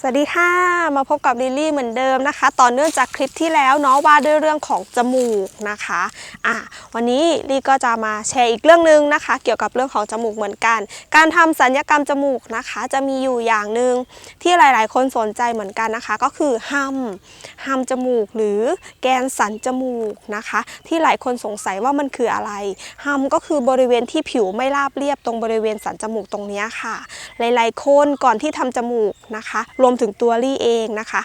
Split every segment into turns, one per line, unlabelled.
สวัสดีค่ะ มาพบกับลิลลี่เหมือนเดิมนะคะ ต่อเนื่องจากคลิปที่แล้วเนาะว่าด้วยเรื่องของจมูกนะคะอะวันนี้ลี่ก็จะมาแชร์อีกเรื่องหนึ่งนะคะ เกี่ยวกับเรื่องของจมูกเหมือนกัน การทำสัญญกรรมจมูกนะคะ จะมีอยู่อย่างหนึ่งที่หลาย ๆ คนสนใจเหมือนกันนะคะ ก็คือห้ำห้ำจมูกหรือแกนสันจมูกนะคะ ที่หลายคนสงสัยว่ามันคืออะไรห้ำก็คือบริเวณที่ผิวไม่ราบเรียบตรงบริเวณสันจมูกตรงนี้ค่ะ หลาย ๆ คนก่อนที่ทำจมูกนะคะรวมถึงตัวลี่เองนะคะ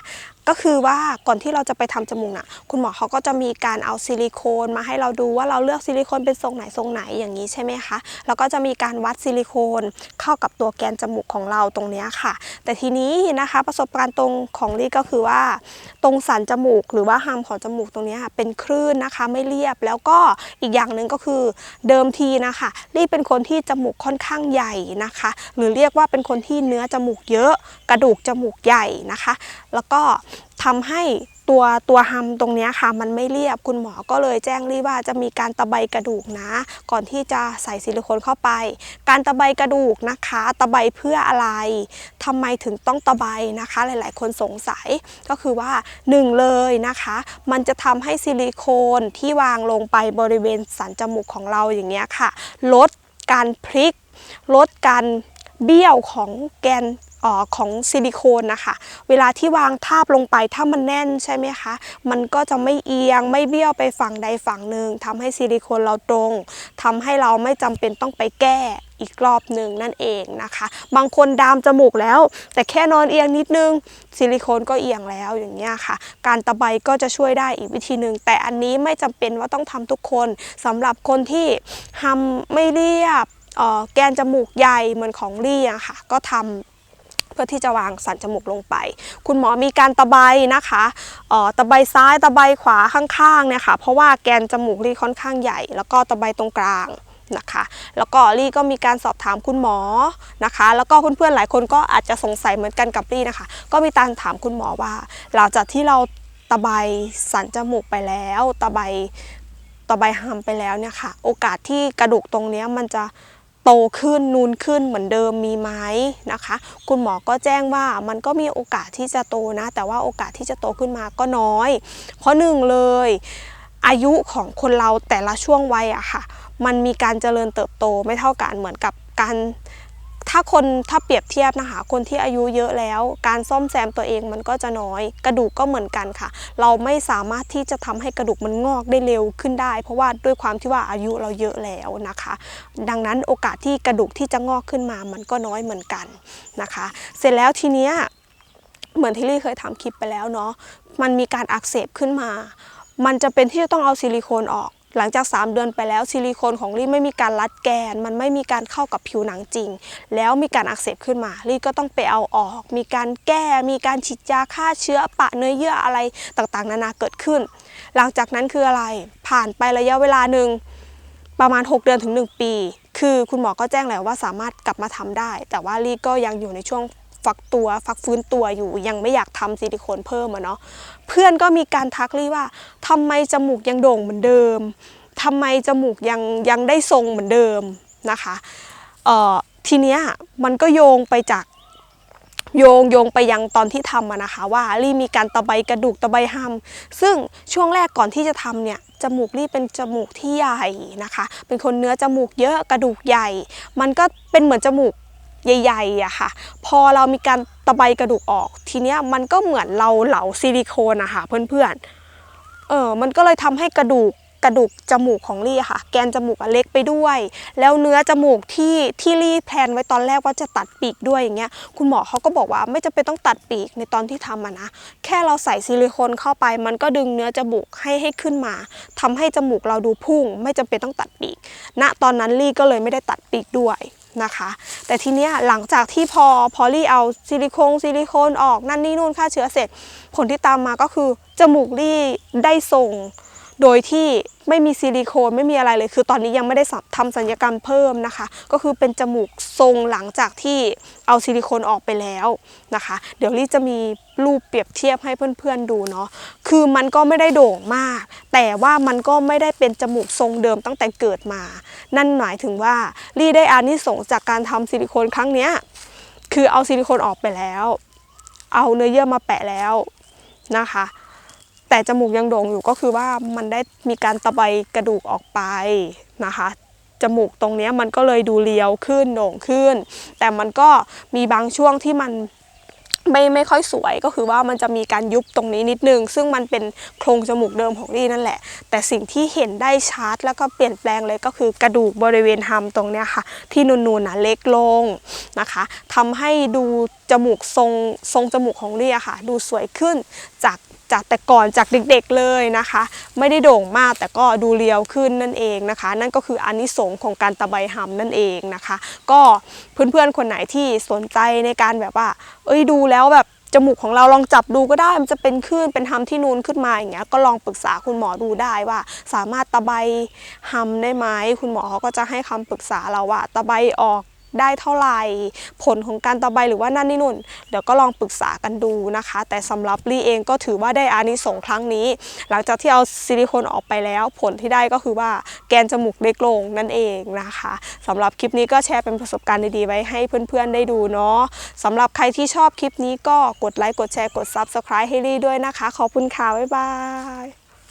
ก็คือว่าก่อนที่เราจะไปทำจมูกน่ะคุณหมอเขาก็จะมีการเอาซิลิโคนมาให้เราดูว่าเราเลือกซิลิโคนเป็นทรงไหนทรงไหนอย่างนี้ใช่ไหมคะแล้วก็จะมีการวัดซิลิโคนเข้ากับตัวแกนจมูกของเราตรงนี้ค่ะ แต่ทีนี้นะคะประสบการณ์ตรงของลี่ก็คือว่า ตรงสันจมูกหรือว่าหามของจมูกตรงนี้เป็นคลื่นนะคะไม่เรียบแล้วก็อีกอย่างหนึ่งก็คือเดิมทีนะคะลี่เป็นคนที่จมูกค่อนข้างใหญ่นะคะ หรือเรียกว่าเป็นคนที่เนื้อจมูกเยอะกระดูกจมูกใหญ่นะคะ แล้วก็ทำให้ตัวตัวฮัมตรงนี้ค่ะ มันไม่เรียบคุณหมอก็เลยแจ้งรีว่าจะมีการตะไบกระดูกนะ ก่อนที่จะใส่ซิลิโคนเข้าไป การตะไบกระดูกนะคะ ตะไบเพื่ออะไรทำไมถึงต้องตะไบนะคะ หลายๆ คนสงสัยก็คือว่าหนึ่งเลยนะคะ มันจะทำให้ซิลิโคนที่วางลงไปบริเวณสันจมูกของเราอย่างเงี้ยค่ะ ลดการพลิก ลดการเบี้ยวของแกน ออของซิลิโคนนะคะ เวลาที่วางทาบลงไปถ้ามันแน่นใช่ไหมคะ มันก็จะไม่เอียงไม่เบี้ยวไปฝั่งใดฝั่งหนึ่งทำให้ซิลิโคนเราตรงทำให้เราไม่จำเป็นต้องไปแก้อีกรอบหนึ่งนั่นเองนะคะ บางคนดามจมูกแล้ว แต่แค่นอนเอียงนิดนึง ซิลิโคนก็เอียงแล้วอย่างเงี้ยค่ะ การตะไบก็จะช่วยได้อีกวิธีหนึ่งแต่อันนี้ไม่จำเป็นว่าต้องทำทุกคนสำหรับคนที่ทำไม่เรียบแกนจมูกใหญ่เหมือนของลี่อะค่ะ ก็ทำเพื่อที่จะวางสันจมูกลงไป คุณหมอมีการตะไบนะคะเอ่อตะไบซ้ายตะไบขวาข้างๆเนี่ยค่ะเพราะว่าแกนจมูกลี่ค่อนข้างใหญ่ แล้วก็ตะไบตรงกลางนะคะแล้วก็ลี่ก็มีการสอบถามคุณหมอนะคะ แล้วก็เพื่อนๆหลายคนก็อาจจะสงสัยเหมือนกันกับลี่นะคะ ก็มีการถามคุณหมอว่า หลังจากที่เราตะไบสันจมูกไปแล้ว ตะไบต่อใบหามไปแล้วเนี่ยค่ะ โอกาสที่กระดูกตรงนี้มันจะ โตขึ้นนูนขึ้นเหมือนเดิมมีไหมนะคะ คุณหมอก็แจ้งว่ามันก็มีโอกาสที่จะโตนะ แต่ว่าโอกาสที่จะโตขึ้นมาก็น้อย เพราะหนึ่งเลยอายุของคนเราแต่ละช่วงวัยอะค่ะ มันมีการเจริญเติบโตไม่เท่ากันเหมือนกับการ ถ้าคนถ้าเปรียบเทียบนะคะ คนที่อายุเยอะแล้ว การซ่อมแซมตัวเองมันก็จะน้อย กระดูกก็เหมือนกันค่ะ เราไม่สามารถที่จะทำให้กระดูกมันงอกได้เร็วขึ้นได้ เพราะว่าด้วยความที่ว่าอายุเราเยอะแล้วนะคะ ดังนั้นโอกาสที่กระดูกที่จะงอกขึ้นมามันก็น้อยเหมือนกันนะคะ เสร็จแล้วทีเนี้ยเหมือนที่ลี่เคยทำคลิปไปแล้วเนาะมันมีการอักเสบขึ้นมา มันจะเป็นที่จะต้องเอาซิลิโคนออก หลังจาก 3 เดือนไปแล้วซิลิโคนของลี่ไม่มีการรัดแกน มันไม่มีการเข้ากับผิวหนังจริง แล้วมีการอักเสบขึ้นมาลี่ก็ต้องไปเอาออก มีการแก้ มีการฉีดยาฆ่าเชื้อปะเนื้อเยื่ออะไรต่างๆ นานาเกิดขึ้น หลังจากนั้นคืออะไรผ่านไประยะเวลาหนึ่งประมาณ 6 เดือนถึง 1 ปี คือคุณหมอก็แจ้งแล้วว่าสามารถกลับมาทำได้ แต่ว่าลี่ก็ยังอยู่ในช่วง ฟักตัวฟักฟื้นตัวอยู่ ยังไม่อยากทำซิลิโคนเพิ่มอะเนาะเพื่อนก็มีการทักลี่ว่าทำไมจมูกยังโด่งเหมือนเดิมทำไมจมูกยังยังได้ทรงเหมือนเดิมนะคะเอ่อทีเนี้ยมันก็โยงไปจากโยงโยงไปยังตอนที่ทำอะนะคะ ว่าลี่มีการตะไบกระดูกตะไบห้ำซึ่งช่วงแรกก่อนที่จะทำเนี่ยจมูกลี่เป็นจมูกที่ใหญ่นะคะ เป็นคนเนื้อจมูกเยอะกระดูกใหญ่ มันก็เป็นเหมือนจมูก ใหญ่ๆอะค่ะ พอเรามีการตะไบกระดูกออก ทีเนี้ยมันก็เหมือนเราเหลาซิลิโคนอะค่ะเพื่อนๆ เออมันก็เลยทำให้กระดูกกระดูกจมูกของลี่อะค่ะ แกนจมูกเล็กไปด้วย แล้วเนื้อจมูกที่ที่ลี่แพลนไว้ตอนแรกว่าจะตัดปีกด้วยอย่างเงี้ยคุณหมอเขาก็บอกว่าไม่จำเป็นต้องตัดปีกในตอนที่ทำอะนะแค่เราใส่ซิลิโคนเข้าไป มันก็ดึงเนื้อจมูกให้ให้ขึ้นมาทำให้จมูกเราดูพุ่ง ไม่จำเป็นต้องตัดปีกณตอนนั้นลี่ก็เลยไม่ได้ตัดปีกด้วย นะคะ แต่ทีเนี้ยหลังจากที่พอพอลี่เอาซิลิโคนซิลิโคนออกนั่นนี่นู่นฆ่าเชื้อเสร็จ ผลที่ตามมาก็คือจมูกลี่ได้ทรง โดยที่ไม่มีซิลิโคนไม่มีอะไรเลย คือตอนนี้ยังไม่ได้สับทำสัญญกรรมเพิ่มนะคะ ก็คือเป็นจมูกทรงหลังจากที่เอาซิลิโคนออกไปแล้วนะคะ เดี๋ยวลี่จะมีรูปเปรียบเทียบให้เพื่อนๆดูเนาะคือมันก็ไม่ได้โด่งมาก แต่ว่ามันก็ไม่ได้เป็นจมูกทรงเดิมตั้งแต่เกิดมา นั่นหมายถึงว่าลี่ได้อานิสงส์จากการทำซิลิโคนครั้งเนี้ยคือเอาซิลิโคนออกไปแล้ว เอาเนื้อเยื่อมาแปะแล้วนะคะ แต่จมูกยังโด่งอยู่ก็คือว่ามันได้มีการตะไบกระดูกออกไปนะคะจมูกตรงนี้มันก็เลยดูเรียวขึ้นโด่งขึ้น แต่มันก็มีบางช่วงที่มันไม่ไม่ค่อยสวยก็คือว่ามันจะมีการยุบตรงนี้นิดนึง ซึ่งมันเป็นโครงจมูกเดิมของลี่นั่นแหละ แต่สิ่งที่เห็นได้ชัดแล้วก็เปลี่ยนแปลงเลยก็คือกระดูกบริเวณหำตรงเนี้ยค่ะ ที่นูนๆนะเล็กลงนะคะทำให้ดูจมูกทรงทรงจมูกของลี่อะค่ะ ดูสวยขึ้นจาก จากแต่ก่อนจากเด็กๆเลยนะคะ ไม่ได้โด่งมากแต่ก็ดูเรียวขึ้นนั่นเองนะคะ นั่นก็คืออานิสงส์ของการตะไบหำนั่นเองนะคะ ก็เพื่อนๆคนไหนที่สนใจในการแบบว่า เอ้ยดูแล้วแบบจมูกของเราลองจับดูก็ได้มันจะเป็นคลื่นเป็นหำที่นูนขึ้นมาอย่างเงี้ยก็ลองปรึกษาคุณหมอดูได้ว่า สามารถตะไบหำได้ไหมคุณหมอเขาก็จะให้คำปรึกษาเราว่าตะไบออก ได้เท่าไหร่ ผลของการตะไบหรือว่านั่นนี่นู่น เดี๋ยวก็ลองปรึกษากันดูนะคะ แต่สำหรับลี่เองก็ถือว่าได้อานิสงส์ครั้งนี้ หลังจากที่เอาซิลิโคนออกไปแล้ว ผลที่ได้ก็คือว่าแกนจมูกเล็กลงนั่นเองนะคะสำหรับคลิปนี้ก็แชร์เป็นประสบการณ์ดีๆไว้ให้เพื่อนๆได้ดูเนาะสำหรับใครที่ชอบคลิปนี้ก็กดไลค์กดแชร์กด Subscribe ให้ลี่ด้วยนะคะ ขอบคุณค่ะบ๊ายบาย